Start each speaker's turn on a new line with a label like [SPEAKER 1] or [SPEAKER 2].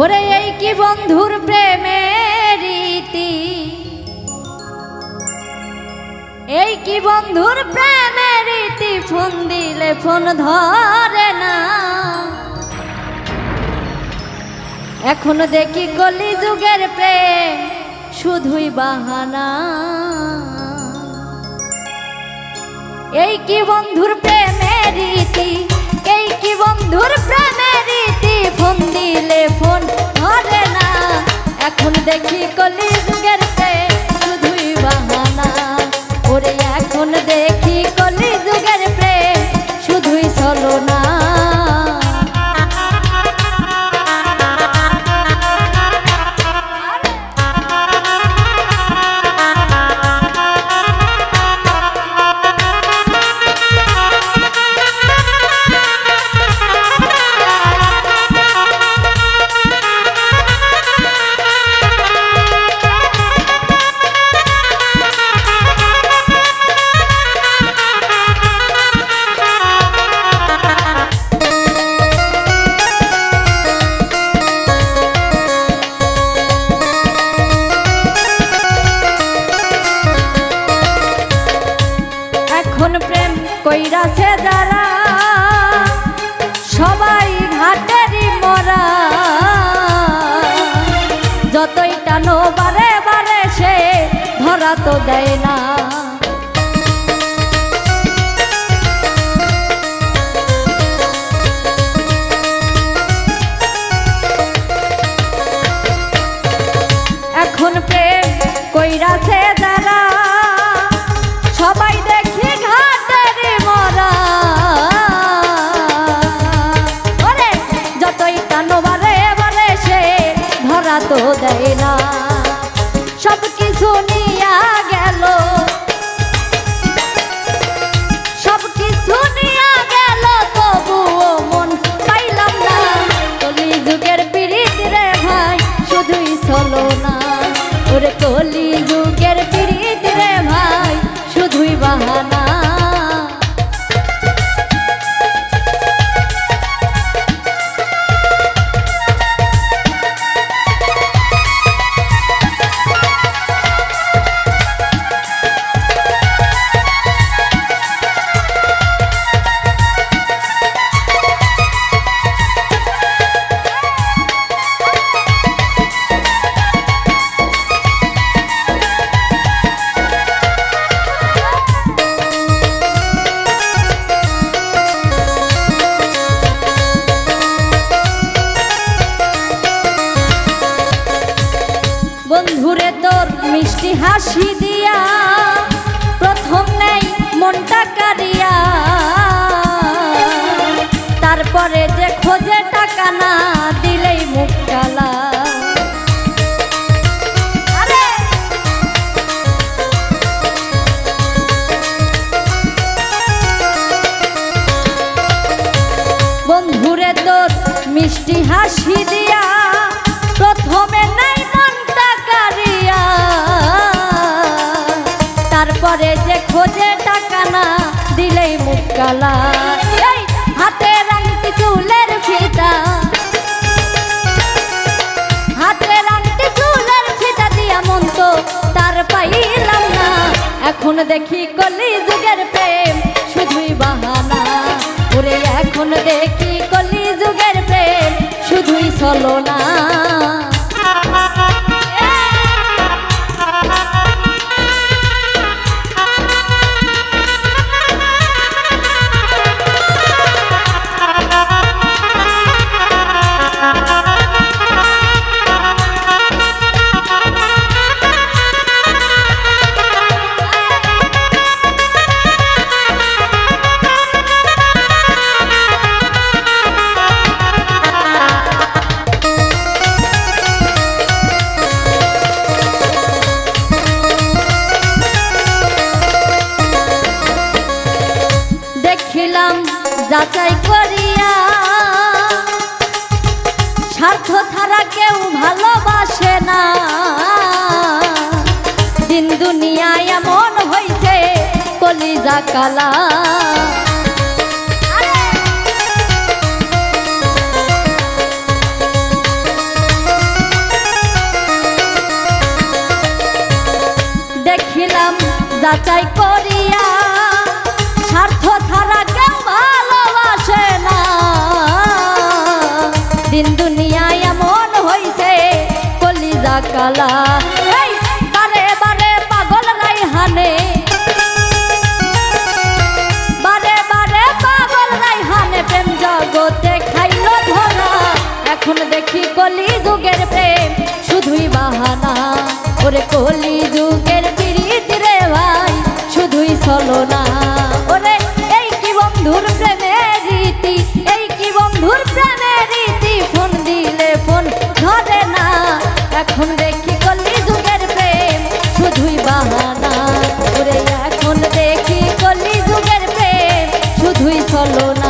[SPEAKER 1] ওরে এই কি বন্ধুর প্রেমের রীতি? এই কি বন্ধুর প্রেমের রীতি? ফোন দিলে ফোন ধরে না। এখন দেখি কলি যুগের প্রেম, শুধুই বাহানা। এই কি বন্ধুর প্রেমের রীতি? এই কি বন্ধুর প্রেমের এখন দেখি কলি যুগের শুধুই বাহানা। ওরে এখন প্রেম কইরা কইরাছে যারা, সবাই ঘাটেরই মরা। যতই টানো বারে বারে সে ধরা তো দেয় না। তো দেয় না। সব কিছু মিষ্টি হাসি দিয়া, প্রথম নেই মনটা কারিয়া তারপরে যে খোঁজে টাকা না দিলেই মুখ কালা বন্ধুরে তোর মিষ্টি হাসি দিয়া কালা হাতে রাংটি চুলের ফিতা। হাতে রাংটি চুলের ফিতা দিয়া মন তো তার পাইলাম না। এখন দেখি কলি যুগের প্রেম, শুধুই বাহানা। ওরে এখন দেখি কলি যুগের প্রেম, শুধুই চলো না যাচাই করিয়া স্বার্থ ছাড়া কেউ ভালোবাসে না। দিন দুনিয়ায় এমন হইছে, কলিজা কালা। দেখিলাম, যাচাই করিয়া ওরে কলি যুগের পিরিত রে ভাই, শুধুই চলো না। ওরে, এই কি বন্ধুর প্রেমের রীতি, এই কি বন্ধুর প্রেমের রীতি? ফোন দিলে ফোন ধরে না। এখন দেখি কলি যুগের প্রেম, শুধুই বাহানা। ওরে, এখন দেখি কলি যুগের প্রেম, শুধুই চলো না।